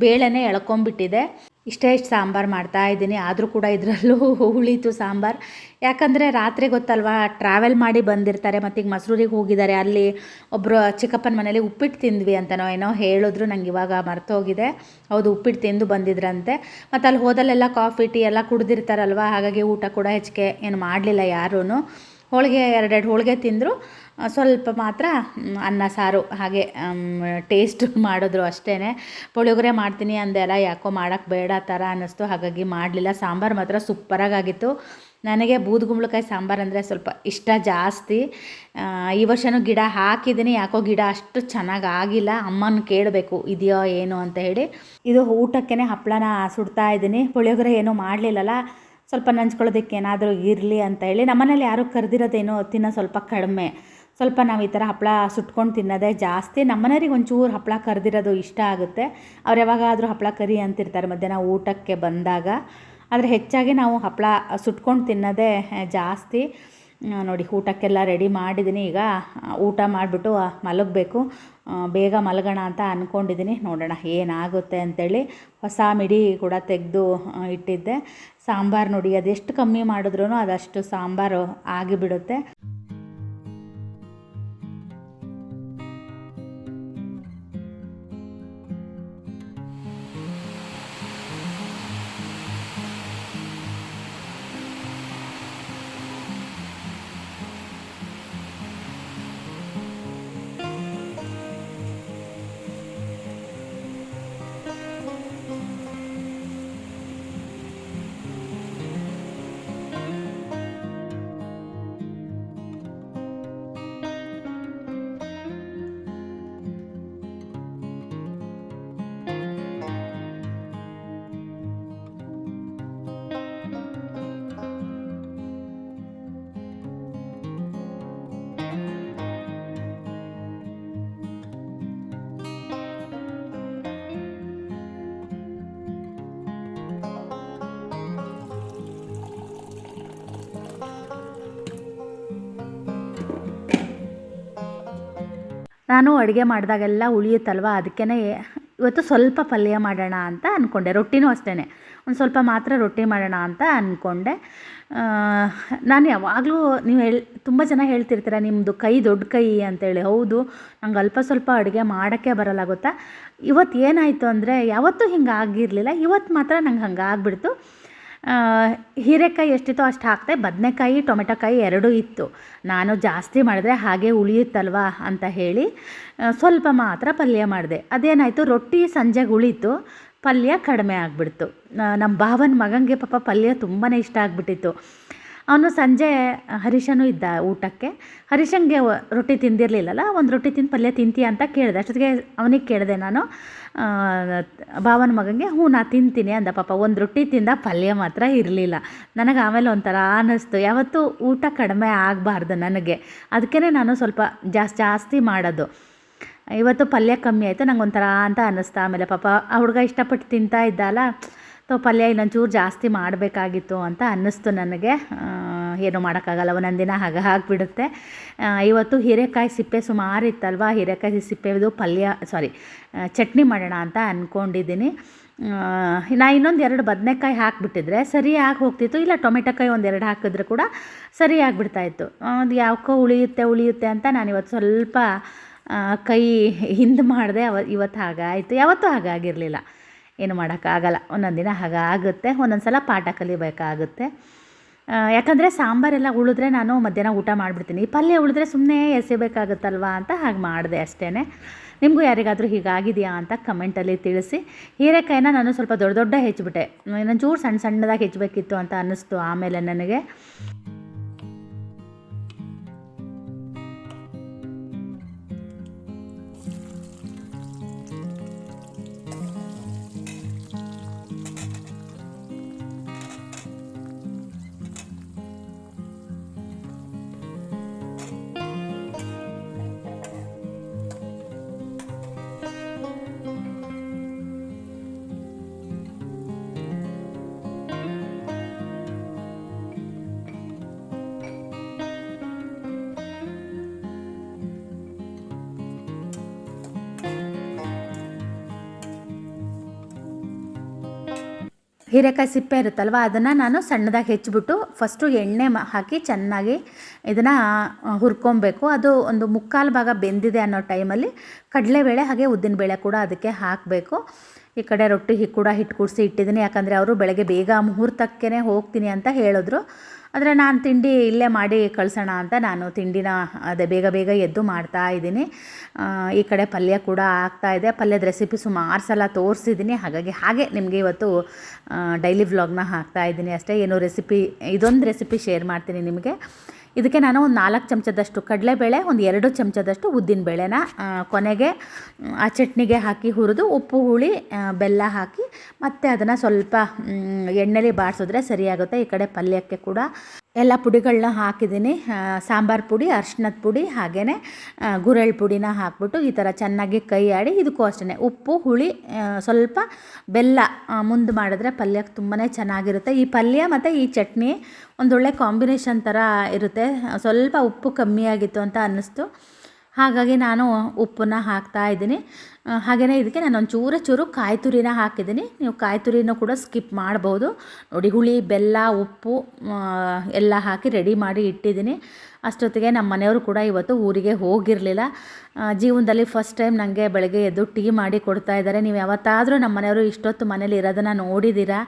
ಬೇಳೆನೇ ಎಳ್ಕೊಂಬಿಟ್ಟಿದೆ ಇಷ್ಟೇ ಇಷ್ಟು ಸಾಂಬಾರು ಮಾಡ್ತಾ ಇದ್ದೀನಿ. ಆದರೂ ಕೂಡ ಇದರಲ್ಲೂ ಉಳೀತು ಸಾಂಬಾರು. ಯಾಕಂದರೆ ರಾತ್ರಿ ಗೊತ್ತಲ್ವಾ ಟ್ರಾವೆಲ್ ಮಾಡಿ ಬಂದಿರ್ತಾರೆ. ಮತ್ತು ಈಗ ಮಸೂರಿಗೆ ಹೋಗಿದ್ದಾರೆ. ಅಲ್ಲಿ ಒಬ್ಬರು ಚಿಕ್ಕಪ್ಪನ ಮನೇಲಿ ಉಪ್ಪಿಟ್ಟು ತಿಂದ್ವಿ ಅಂತನೋ ಏನೋ ಹೇಳಿದ್ರು. ನಂಗೆ ಇವಾಗ ಮರ್ತೋಗಿದೆ. ಹೌದು, ಉಪ್ಪಿಟ್ಟು ತಿಂದು ಬಂದಿದ್ರಂತೆ. ಮತ್ತು ಅಲ್ಲಿ ಹೋದಲ್ಲೆಲ್ಲ ಕಾಫಿ, ಟೀ ಎಲ್ಲ ಕುಡ್ದಿರ್ತಾರಲ್ವ? ಹಾಗಾಗಿ ಊಟ ಕೂಡ ಹೆಚ್ಚಿಗೆ ಏನು ಮಾಡಲಿಲ್ಲ ಯಾರೂ ಹೋಳಿಗೆ, ಎರಡೆರಡು ಹೋಳಿಗೆ ತಿಂದರು. ಸ್ವಲ್ಪ ಮಾತ್ರ ಅನ್ನ, ಸಾರು, ಹಾಗೆ ಟೇಸ್ಟ್ ಮಾಡಿದ್ರು ಅಷ್ಟೇ ಪುಳಿಯೋಗರೆ ಮಾಡ್ತೀನಿ ಅಂದೆಲ್ಲ, ಯಾಕೋ ಮಾಡೋಕ್ಕೆ ಬೇಡ ಥರ ಅನ್ನಿಸ್ತು. ಹಾಗಾಗಿ ಮಾಡಲಿಲ್ಲ. ಸಾಂಬಾರು ಮಾತ್ರ ಸೂಪರಾಗಿತ್ತು ನನಗೆ ಬೂದುಗುಂಬಳಕಾಯಿ ಸಾಂಬಾರು ಅಂದರೆ ಸ್ವಲ್ಪ ಇಷ್ಟ ಜಾಸ್ತಿ. ಈ ವರ್ಷವೂ ಗಿಡ ಹಾಕಿದ್ದೀನಿ. ಯಾಕೋ ಗಿಡ ಅಷ್ಟು ಚೆನ್ನಾಗಿ ಆಗಿಲ್ಲ. ಅಮ್ಮನ ಕೇಳಬೇಕು, ಇದೆಯೋ, ಏನು ಅಂತ ಹೇಳಿ. ಇದು ಊಟಕ್ಕೆ ಹಪ್ಪಳನ ಸುಡ್ತಾ ಇದ್ದೀನಿ. ಪುಳಿಯೋಗರೆ ಏನೂ ಮಾಡಲಿಲ್ಲಲ್ಲ. ಸ್ವಲ್ಪ ನಂಚ್ಕೊಳ್ಳೋದಕ್ಕೆ ಏನಾದರೂ ಇರಲಿ ಅಂತ ಹೇಳಿ ನಮ್ಮನೇಲಿ ಯಾರೂ ಕರೆದಿರೋದೇನೋ ತಿನ್ನೋ ಸ್ವಲ್ಪ ಕಡಿಮೆ. ಸ್ವಲ್ಪ ನಾವು ಈ ಥರ ಹಪ್ಪಳ ಸುಟ್ಕೊಂಡು ತಿನ್ನೋದೇ ಜಾಸ್ತಿ. ನಮ್ಮನೆಯವ್ರಿಗೆ ಒಂಚೂರು ಹಪ್ಪಳ ಕರೆದಿರೋದು ಇಷ್ಟ ಆಗುತ್ತೆ. ಅವ್ರು ಯಾವಾಗಾದರೂ ಹಪ್ಪಳ ಕರಿ ಅಂತಿರ್ತಾರೆ ಮಧ್ಯಾಹ್ನ ಊಟಕ್ಕೆ ಬಂದಾಗ. ಆದರೆ ಹೆಚ್ಚಾಗಿ ನಾವು ಹಪ್ಪಳ ಸುಟ್ಕೊಂಡು ತಿನ್ನೋದೇ ಜಾಸ್ತಿ. ನೋಡಿ, ಊಟಕ್ಕೆಲ್ಲ ರೆಡಿ ಮಾಡಿದ್ದೀನಿ ಈಗ ಊಟ ಮಾಡಿಬಿಟ್ಟು ಮಲಗಬೇಕು. ಬೇಗ ಮಲಗೋಣ ಅಂತ ಅಂದ್ಕೊಂಡಿದ್ದೀನಿ ನೋಡೋಣ ಏನಾಗುತ್ತೆ ಅಂತೇಳಿ ಹೊಸ ಮಿಡಿ ಕೂಡ ತೆಗೆದು ಇಟ್ಟಿದ್ದೆ. ಸಾಂಬಾರು ನೋಡಿ, ಅದೆಷ್ಟು ಕಮ್ಮಿ ಮಾಡಿದ್ರೂ ಅದಷ್ಟು ಸಾಂಬಾರು ಆಗಿಬಿಡುತ್ತೆ. ನಾನು ಅಡುಗೆ ಮಾಡಿದಾಗೆಲ್ಲ ಉಳಿಯುತ್ತಲ್ವ? ಅದಕ್ಕೇ ಇವತ್ತು ಸ್ವಲ್ಪ ಪಲ್ಯ ಮಾಡೋಣ ಅಂತ ಅಂದ್ಕೊಂಡೆ ರೊಟ್ಟಿನೂ ಅಷ್ಟೇ ಒಂದು ಸ್ವಲ್ಪ ಮಾತ್ರ ರೊಟ್ಟಿ ಮಾಡೋಣ ಅಂತ ಅಂದ್ಕೊಂಡೆ ನಾನು ಯಾವಾಗಲೂ ನೀವು ಹೇಳಿ, ತುಂಬ ಜನ ಹೇಳ್ತಿರ್ತೀರ ನಿಮ್ಮದು ಕೈ ದೊಡ್ಡ ಕೈ ಅಂತೇಳಿ. ಹೌದು, ನಂಗೆ ಅಲ್ಪ ಸ್ವಲ್ಪ ಅಡುಗೆ ಮಾಡೋಕ್ಕೆ ಬರಲ್ಲ, ಗೊತ್ತಾ? ಇವತ್ತು ಏನಾಯಿತು ಅಂದರೆ, ಯಾವತ್ತೂ ಹಿಂಗೆ ಆಗಿರಲಿಲ್ಲ. ಇವತ್ತು ಮಾತ್ರ ನಂಗೆ ಹಂಗೆ ಆಗ್ಬಿಡ್ತು. ಹೀರೆಕಾಯಿ ಎಷ್ಟಿತ್ತೋ ಅಷ್ಟು ಹಾಕಿದೆ, ಬದನೆಕಾಯಿ, ಟೊಮೆಟೊಕಾಯಿ ಎರಡೂ ಇತ್ತು. ನಾನು ಜಾಸ್ತಿ ಮಾಡಿದ್ರೆ ಹಾಗೆ ಉಳಿಯುತ್ತಲ್ವಾ ಅಂತ ಹೇಳಿ ಸ್ವಲ್ಪ ಮಾತ್ರ ಪಲ್ಯ ಮಾಡಿದೆ. ಅದೇನಾಯಿತು, ರೊಟ್ಟಿ ಸಂಜೆಗೆ ಉಳಿತು, ಪಲ್ಯ ಕಡಿಮೆ ಆಗಿಬಿಡ್ತು. ನಮ್ಮ ಭಾವನ ಮಗನಿಗೆ ಪಾಪ ಪಲ್ಯ ತುಂಬಾ ಇಷ್ಟ ಆಗಿಬಿಟ್ಟಿತ್ತು. ಅವನು ಸಂಜೆ, ಹರೀಶನೂ ಇದ್ದ ಊಟಕ್ಕೆ. ಹರೀಶಂಗೆ ವ- ರೊಟ್ಟಿ ತಿಂದಿರಲಿಲ್ಲಲ್ಲ, ಒಂದು ರೊಟ್ಟಿ ತಿಂದು ಪಲ್ಯ ತಿಂತೀಯ ಅಂತ ಕೇಳಿದೆ. ಅಷ್ಟೊತ್ತಿಗೆ ಅವನಿಗೆ ಕೇಳಿದೆ ನಾನು ಭಾವನ ಮಗನಿಗೆ ಹ್ಞೂ, ನಾ ತಿಂತೀನಿ ಅಂದ ಪಾಪ. ಒಂದು ರೊಟ್ಟಿ ತಿಂದ ಪಲ್ಯ ಮಾತ್ರ ಇರಲಿಲ್ಲ. ನನಗೆ ಆಮೇಲೆ ಒಂಥರ ಅನ್ನಿಸ್ತು ಯಾವತ್ತೂ ಊಟ ಕಡಿಮೆ ಆಗಬಾರ್ದು ನನಗೆ. ಅದಕ್ಕೇ ನಾನು ಸ್ವಲ್ಪ ಜಾಸ್ತಿ ಜಾಸ್ತಿ ಮಾಡೋದು. ಇವತ್ತು ಪಲ್ಯ ಕಮ್ಮಿ ಆಯಿತು ನಂಗೆ ಒಂಥರ ಅಂತ ಅನ್ನಿಸ್ತಾ ಆಮೇಲೆ ಪಾಪ, ಆ ಹುಡುಗ ಇಷ್ಟಪಟ್ಟು ತಿಂತಾ ಇದ್ದಲ್ಲ ತೊ ಪಲ್ಯ ಇನ್ನೊಂಚೂರು ಜಾಸ್ತಿ ಮಾಡಬೇಕಾಗಿತ್ತು ಅಂತ ಅನ್ನಿಸ್ತು ನನಗೆ. ಏನು ಮಾಡೋಕ್ಕಾಗಲ್ಲ, ಒಂದೊಂದು ದಿನ ಹಾಗೆ ಆಗಿಬಿಡುತ್ತೆ ಇವತ್ತು ಹೀರೆಕಾಯಿ ಸಿಪ್ಪೆ ಸುಮಾರು ಇತ್ತಲ್ವ ಹೀರೆಕಾಯಿ ಸಿಪ್ಪೆದು ಪಲ್ಯ ಸಾರಿ ಚಟ್ನಿ ಮಾಡೋಣ ಅಂತ ಅಂದ್ಕೊಂಡಿದ್ದೀನಿ ನಾ ಇನ್ನೊಂದು ಎರಡು ಬದನೆಕಾಯಿ ಹಾಕಿಬಿಟ್ಟಿದ್ರೆ ಸರಿಯಾಗಿ ಹೋಗ್ತಿತ್ತು ಇಲ್ಲ ಟೊಮೆಟೊಕಾಯಿ ಒಂದೆರಡು ಹಾಕಿದ್ರೆ ಕೂಡ ಸರಿ ಆಗಿಬಿಡ್ತಾಯಿತ್ತು. ಅದು ಯಾವಕ್ಕೋ ಉಳಿಯುತ್ತೆ ಉಳಿಯುತ್ತೆ ಅಂತ ನಾನು ಇವತ್ತು ಸ್ವಲ್ಪ ಕೈ ಹಿಂದೆ ಮಾಡಿದೆ, ಅವ, ಇವತ್ತು ಹಾಗಾಯಿತು. ಯಾವತ್ತೂ ಹಾಗಾಗಿರಲಿಲ್ಲ. ಏನು ಮಾಡೋಕ್ಕಾಗಲ್ಲ. ಒಂದೊಂದು ದಿನ ಹಾಗಾಗುತ್ತೆ. ಒಂದೊಂದು ಸಲ ಪಾಠ ಕಲಿಬೇಕಾಗುತ್ತೆ. ಯಾಕಂದರೆ ಸಾಂಬಾರೆಲ್ಲ ಉಳಿದ್ರೆ ನಾನು ಮಧ್ಯಾಹ್ನ ಊಟ ಮಾಡಿಬಿಡ್ತೀನಿ. ಪಲ್ಯ ಉಳಿದ್ರೆ ಸುಮ್ಮನೆ ಎಸೆಬೇಕಾಗುತ್ತಲ್ವಾ ಅಂತ ಹಾಗೆ ಮಾಡಿದೆ ಅಷ್ಟೇ ನಿಮಗೂ ಯಾರಿಗಾದರೂ ಹೀಗಾಗಿದೆಯಾ ಅಂತ ಕಮೆಂಟಲ್ಲಿ ತಿಳಿಸಿ. ಹೀರೆಕಾಯಿನ ನಾನು ಸ್ವಲ್ಪ ದೊಡ್ಡ ದೊಡ್ಡ ಹೆಚ್ಚಿಬಿಟ್ಟೆ. ಇನ್ನೊಂಚೂರು ಸಣ್ಣ ಸಣ್ಣದಾಗಿ ಹೆಚ್ಚಬೇಕಿತ್ತು ಅಂತ ಅನ್ನಿಸ್ತು ಆಮೇಲೆ ನನಗೆ. ಹೀರೆಕಾಯಿ ಸಿಪ್ಪೆ ಇರುತ್ತಲ್ವ, ಅದನ್ನು ನಾನು ಸಣ್ಣದಾಗಿ ಹೆಚ್ಚಿಬಿಟ್ಟು ಫಸ್ಟು ಎಣ್ಣೆ ಹಾಕಿ ಚೆನ್ನಾಗಿ ಇದನ್ನು ಹುರ್ಕೊಬೇಕು. ಅದು ಒಂದು ಮುಕ್ಕಾಲು ಭಾಗ ಬೆಂದಿದೆ ಅನ್ನೋ ಟೈಮಲ್ಲಿ ಕಡಲೆಬೇಳೆ ಹಾಗೆ ಉದ್ದಿನಬೇಳೆ ಕೂಡ ಅದಕ್ಕೆ ಹಾಕಬೇಕು. ಈ ಕಡೆ ರೊಟ್ಟಿ ಕೂಡ ಹಿಟ್ಟು ಕೂಡಿಸಿ ಇಟ್ಟಿದ್ದೀನಿ, ಯಾಕಂದರೆ ಅವರು ಬೆಳಗ್ಗೆ ಬೇಗ ಮುಹೂರ್ತಕ್ಕೇ ಹೋಗ್ತೀನಿ ಅಂತ ಹೇಳಿದ್ರು. ಆದರೆ ನಾನು ತಿಂಡಿ ಇಲ್ಲೇ ಮಾಡಿ ಕಳ್ಸೋಣ ಅಂತ ನಾನು ತಿಂಡಿನ, ಅದೇ ಬೇಗ ಬೇಗ ಎದ್ದು ಮಾಡ್ತಾ ಇದ್ದೀನಿ. ಈ ಕಡೆ ಪಲ್ಯ ಕೂಡ ಆಗ್ತಾ ಇದೆ. ಪಲ್ಯದ ರೆಸಿಪಿ ಸುಮಾರು ಸಲ ತೋರಿಸಿದ್ದೀನಿ ಹಾಗಾಗಿ ಹಾಗೆ ನಿಮಗೆ ಇವತ್ತು ಡೈಲಿ ವ್ಲಾಗ್ನ ಹಾಕ್ತಾ ಇದ್ದೀನಿ ಅಷ್ಟೇ. ಏನೋ ರೆಸಿಪಿ ಇದೊಂದು ರೆಸಿಪಿ ಶೇರ್ ಮಾಡ್ತೀನಿ ನಿಮಗೆ. ಇದಕ್ಕೆ ನಾನು ಒಂದು ನಾಲ್ಕು ಚಮಚದಷ್ಟು ಕಡಲೆಬೇಳೆ, ಒಂದು ಎರಡು ಚಮಚದಷ್ಟು ಉದ್ದಿನ ಬೇಳೆನ ಕೊನೆಗೆ ಆ ಚಟ್ನಿಗೆ ಹಾಕಿ ಹುರಿದು ಉಪ್ಪು, ಹುಳಿ ಬೆಲ್ಲ ಹಾಕಿ ಮತ್ತು ಅದನ್ನು ಸ್ವಲ್ಪ ಎಣ್ಣೆಲಿ ಬಾಡಿಸಿದ್ರೆ ಸರಿಯಾಗುತ್ತೆ. ಈ ಕಡೆ ಪಲ್ಯಕ್ಕೆ ಕೂಡ ಎಲ್ಲ ಪುಡಿಗಳನ್ನ ಹಾಕಿದ್ದೀನಿ. ಸಾಂಬಾರು ಪುಡಿ ಅರ್ಶಿನದ ಪುಡಿ ಹಾಗೆಯೇ ಗುರೆಳ್ ಪುಡಿನ ಹಾಕ್ಬಿಟ್ಟು ಈ ಥರ ಚೆನ್ನಾಗಿ ಕೈ ಆಡಿ ಇದಕ್ಕೂ ಅಷ್ಟೇ ಉಪ್ಪು, ಹುಳಿ ಸ್ವಲ್ಪ ಬೆಲ್ಲ ಮುಂದೆ ಮಾಡಿದ್ರೆ ಪಲ್ಯಕ್ಕೆ ತುಂಬಾ ಚೆನ್ನಾಗಿರುತ್ತೆ. ಈ ಪಲ್ಯ ಮತ್ತು ಈ ಚಟ್ನಿ ಒಂದೊಳ್ಳೆ ಕಾಂಬಿನೇಷನ್ ಥರ ಇರುತ್ತೆ. ಸ್ವಲ್ಪ ಉಪ್ಪು ಕಮ್ಮಿ ಆಗಿತ್ತು ಅಂತ ಅನ್ನಿಸ್ತು. ಹಾಗಾಗಿ ನಾನು ಉಪ್ಪನ್ನ ಹಾಕ್ತಾ ಇದ್ದೀನಿ. ಹಾಗೆಯೇ ಇದಕ್ಕೆ ನಾನು ಒಂದು ಚೂರು ಚೂರು ಕಾಯಿ ತುರಿನ ಹಾಕಿದ್ದೀನಿ. ನೀವು ಕಾಯಿ ತುರಿನೂ ಕೂಡ ಸ್ಕಿಪ್ ಮಾಡ್ಬೋದು. ನೋಡಿ, ಹುಳಿ, ಬೆಲ್ಲ, ಉಪ್ಪು ಎಲ್ಲ ಹಾಕಿ ರೆಡಿ ಮಾಡಿ ಇಟ್ಟಿದ್ದೀನಿ. ಅಷ್ಟೊತ್ತಿಗೆ ನಮ್ಮ ಮನೆಯವರು ಕೂಡ ಇವತ್ತು ಊರಿಗೆ ಹೋಗಿರಲಿಲ್ಲ. ಜೀವನದಲ್ಲಿ ಫಸ್ಟ್ ಟೈಮ್ ನನಗೆ ಬೆಳಗ್ಗೆ ಎದ್ದು ಟೀ ಮಾಡಿ ಕೊಡ್ತಾ ಇದ್ದಾರೆ. ನೀವು ಯಾವತ್ತಾದರೂ ನಮ್ಮ ಮನೆಯವರು ಇಷ್ಟೊತ್ತು ಮನೇಲಿ ಇರೋದನ್ನು ನೋಡಿದ್ದೀರಾ?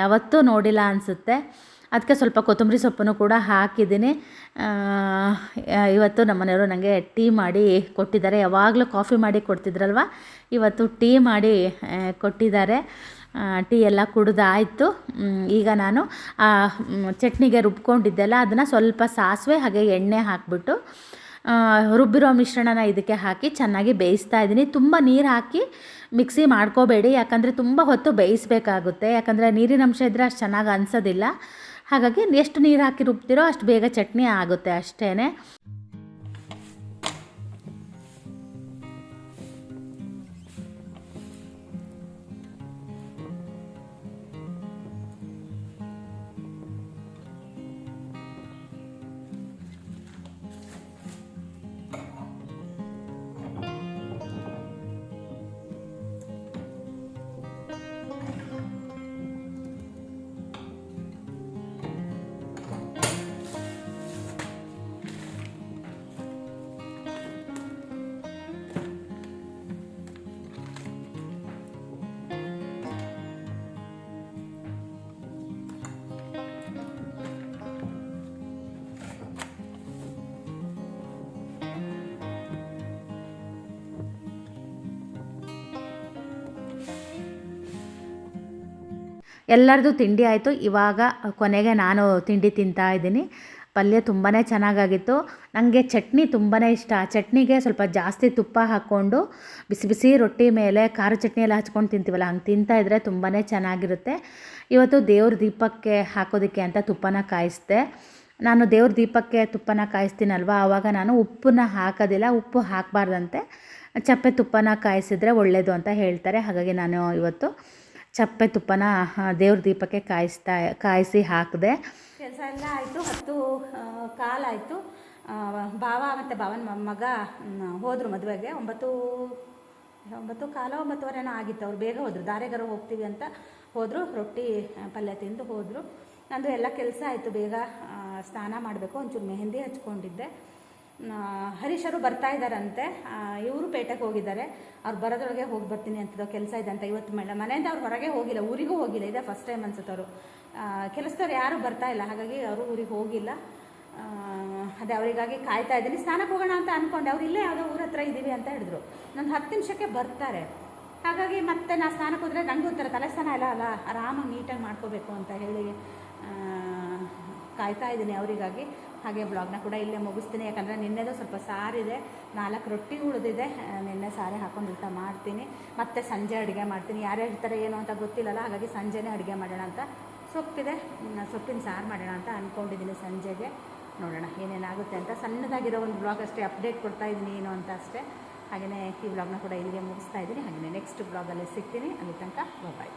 ಯಾವತ್ತೂ ನೋಡಿಲ್ಲ ಅನಿಸುತ್ತೆ. ಅದಕ್ಕೆ ಸ್ವಲ್ಪ ಕೊತ್ತಂಬರಿ ಸೊಪ್ಪನ್ನು ಕೂಡ ಹಾಕಿದ್ದೀನಿ. ಇವತ್ತು ನಮ್ಮ ಮನೆಯವರು ನನಗೆ ಟೀ ಮಾಡಿ ಕೊಟ್ಟಿದ್ದಾರೆ. ಯಾವಾಗಲೂ ಕಾಫಿ ಮಾಡಿ ಕೊಡ್ತಿದ್ರಲ್ವ? ಇವತ್ತು ಟೀ ಮಾಡಿ ಕೊಟ್ಟಿದ್ದಾರೆ. ಟೀ ಎಲ್ಲ ಕುಡ್ದಾಯಿತು. ಈಗ ನಾನು ಚಟ್ನಿಗೆ ರುಬ್ಕೊಂಡಿದ್ದೆಲ್ಲ ಅದನ್ನು ಸ್ವಲ್ಪ ಸಾಸಿವೆ ಹಾಗೆ ಎಣ್ಣೆ ಹಾಕಿಬಿಟ್ಟು ರುಬ್ಬಿರೋ ಮಿಶ್ರಣನ ಇದಕ್ಕೆ ಹಾಕಿ ಚೆನ್ನಾಗಿ ಬೇಯಿಸ್ತಾ ಇದ್ದೀನಿ. ತುಂಬ ನೀರು ಹಾಕಿ ಮಿಕ್ಸಿ ಮಾಡ್ಕೋಬೇಡಿ. ಯಾಕಂದರೆ ತುಂಬ ಹೊತ್ತು ಬೇಯಿಸಬೇಕಾಗುತ್ತೆ. ಯಾಕಂದರೆ ನೀರಿನ ಅಂಶ ಇದ್ದರೆ ಅಷ್ಟು ಚೆನ್ನಾಗಿ ಅನಿಸೋದಿಲ್ಲ. ಹಾಗಾಗಿ ಎಷ್ಟು ನೀರು ಹಾಕಿ ರುಬ್ತಿರೋ ಅಷ್ಟು ಬೇಗ ಚಟ್ನಿ ಆಗುತ್ತೆ ಅಷ್ಟೇ ಎಲ್ಲರದು ತಿಂಡಿ ಆಯಿತು. ಇವಾಗ ಕೊನೆಗೆ ನಾನು ತಿಂಡಿ ತಿಂತಾ ಇದ್ದೀನಿ. ಪಲ್ಯ ತುಂಬಾ ಚೆನ್ನಾಗಾಗಿತ್ತು. ನನಗೆ ಚಟ್ನಿ ತುಂಬಾ ಇಷ್ಟ. ಚಟ್ನಿಗೆ ಸ್ವಲ್ಪ ಜಾಸ್ತಿ ತುಪ್ಪ ಹಾಕ್ಕೊಂಡು ಬಿಸಿ ಬಿಸಿ ರೊಟ್ಟಿ ಮೇಲೆ ಖಾರ ಚಟ್ನಿ ಎಲ್ಲ ಹಚ್ಕೊಂಡು ತಿಂತೀವಲ್ಲ, ಹಂಗೆ ತಿಂತಾ ಇದ್ದರೆ ತುಂಬಾ ಚೆನ್ನಾಗಿರುತ್ತೆ. ಇವತ್ತು ದೇವ್ರ ದೀಪಕ್ಕೆ ಹಾಕೋದಕ್ಕೆ ಅಂತ ತುಪ್ಪನ ಕಾಯಿಸ್ದೆ. ನಾನು ದೇವ್ರ ದೀಪಕ್ಕೆ ತುಪ್ಪನ ಕಾಯಿಸ್ತೀನಲ್ವ? ಆವಾಗ ನಾನು ಉಪ್ಪನ್ನ ಹಾಕೋದಿಲ್ಲ, ಉಪ್ಪು ಹಾಕಬಾರ್ದಂತೆ. ಚಪ್ಪೆ ತುಪ್ಪನ ಕಾಯಿಸಿದ್ರೆ ಒಳ್ಳೆಯದು ಅಂತ ಹೇಳ್ತಾರೆ. ಹಾಗಾಗಿ ನಾನು ಇವತ್ತು ಚಪ್ಪೆ ತುಪ್ಪನ ದೇವ್ರ ದೀಪಕ್ಕೆ ಕಾಯಿಸ್ತಾ, ಕಾಯಿಸಿ ಹಾಕಿದೆ. ಕೆಲಸ ಎಲ್ಲ ಆಯಿತು, ಹತ್ತು ಕಾಲಾಯಿತು ಭಾವ ಮತ್ತು ಭಾವನ ಮಗ ಹೋದರು ಮದುವೆಗೆ. ಒಂಬತ್ತು ಒಂಬತ್ತು ಕಾಲ ಒಂಬತ್ತುವರೆನೋ ಆಗಿತ್ತು ಅವ್ರು. ಬೇಗ ಹೋದರು. ದಾರೆಗಾರ ಹೋಗ್ತೀವಿ ಅಂತ ಹೋದರು. ರೊಟ್ಟಿ ಪಲ್ಯ ತಿಂದು ಹೋದರು. ನಂದು ಎಲ್ಲ ಕೆಲಸ ಆಯಿತು. ಬೇಗ ಸ್ನಾನ ಮಾಡಬೇಕು. ಒಂಚೂರು ಮೆಹಂದಿ ಹಚ್ಕೊಂಡಿದ್ದೆ. ಹರೀಶರು ಬರ್ತಾ ಇದ್ದಾರಂತೆ. ಇವರು ಪೇಟೆಗೆ ಹೋಗಿದ್ದಾರೆ. ಅವ್ರು ಬರೋದ್ರೊಳಗೆ ಹೋಗಿ ಬರ್ತೀನಿ ಅಂತದ ಕೆಲಸ ಇದೆ ಅಂತ ಇವತ್ತು ಮೇಡ. ಮನೆಯಿಂದ ಅವ್ರು ಹೊರಗೆ ಹೋಗಿಲ್ಲ, ಊರಿಗೂ ಹೋಗಿಲ್ಲ, ಇದೆ ಫಸ್ಟ್ ಟೈಮ್ ಅನ್ಸುತ್ತೆ ಅವರು ಕೆಲಸದವ್ರು ಯಾರೂ ಬರ್ತಾ ಇಲ್ಲ, ಹಾಗಾಗಿ ಅವರು ಊರಿಗೆ ಹೋಗಿಲ್ಲ. ಅದೇ ಅವರಿಗಾಗಿ ಕಾಯ್ತಾ ಇದ್ದೀನಿ. ಸ್ನಾನಕ್ಕೆ ಹೋಗೋಣ ಅಂತ ಅಂದ್ಕೊಂಡೆ ಅವ್ರು ಇಲ್ಲೇ ಯಾವುದೋ ಊರ ಹತ್ರ ಇದ್ದೀವಿ ಅಂತ ಹೇಳಿದ್ರು. ನಂದು ಹತ್ತು ನಿಮಿಷಕ್ಕೆ ಬರ್ತಾರೆ. ಹಾಗಾಗಿ ಮತ್ತೆ ನಾ ಸ್ನಾನಕ್ಕೆ ಹೋದರೆ ನಂಗೆ ಒಂಥರ ತಲೆ ಸ್ನಾನ ಎಲ್ಲ ಅಲ್ಲ, ಆರಾಮಾಗಿ ನೀಟಾಗಿ ಮಾಡ್ಕೋಬೇಕು ಅಂತ ಹೇಳಿ ಕಾಯ್ತಾ ಇದ್ದೀನಿ ಅವರಿಗಾಗಿ. ಹಾಗೆ ಬ್ಲಾಗ್ನ ಕೂಡ ಇಲ್ಲೇ ಮುಗಿಸ್ತೀನಿ. ಯಾಕಂದರೆ ನಿನ್ನೆದು ಸ್ವಲ್ಪ ಸಾರಿದೆ. ನಾಲ್ಕು ರೊಟ್ಟಿ ಉಳಿದಿದೆ. ನಿನ್ನೆ ಸಾರಿ ಹಾಕೊಂಡು ಊಟ ಮಾಡ್ತೀನಿ. ಮತ್ತು ಸಂಜೆ ಅಡುಗೆ ಮಾಡ್ತೀನಿ. ಯಾರು ಇರ್ತಾರೆ ಏನು ಅಂತ ಗೊತ್ತಿಲ್ಲಲ್ಲ. ಹಾಗಾಗಿ ಸಂಜೆನೇ ಅಡುಗೆ ಮಾಡೋಣ ಅಂತ ಸೊಪ್ಪಿದೆ. ಸೊಪ್ಪಿನ ಸಾರು ಮಾಡೋಣ ಅಂತ ಅಂದ್ಕೊಂಡಿದ್ದೀನಿ ಸಂಜೆಗೆ. ನೋಡೋಣ ಏನೇನಾಗುತ್ತೆ ಅಂತ. ಸಣ್ಣದಾಗಿರೋ ಒಂದು ಬ್ಲಾಗ್ ಅಷ್ಟೇ ಅಪ್ಡೇಟ್ ಕೊಡ್ತಾ ಇದ್ದೀನಿ ಏನು ಅಂತ ಅಷ್ಟೇ. ಹಾಗೆಯೇ ಈ ಬ್ಲಾಗ್ನ ಕೂಡ ಇಲ್ಲಿಗೆ ಮುಗಿಸ್ತಾ ಇದ್ದೀನಿ. ಹಾಗೆಯೇ ನೆಕ್ಸ್ಟ್ ಬ್ಲಾಗಲ್ಲಿ ಸಿಗ್ತೀನಿ. ಅಲ್ಲಿ ತನಕ ಬಾಯ್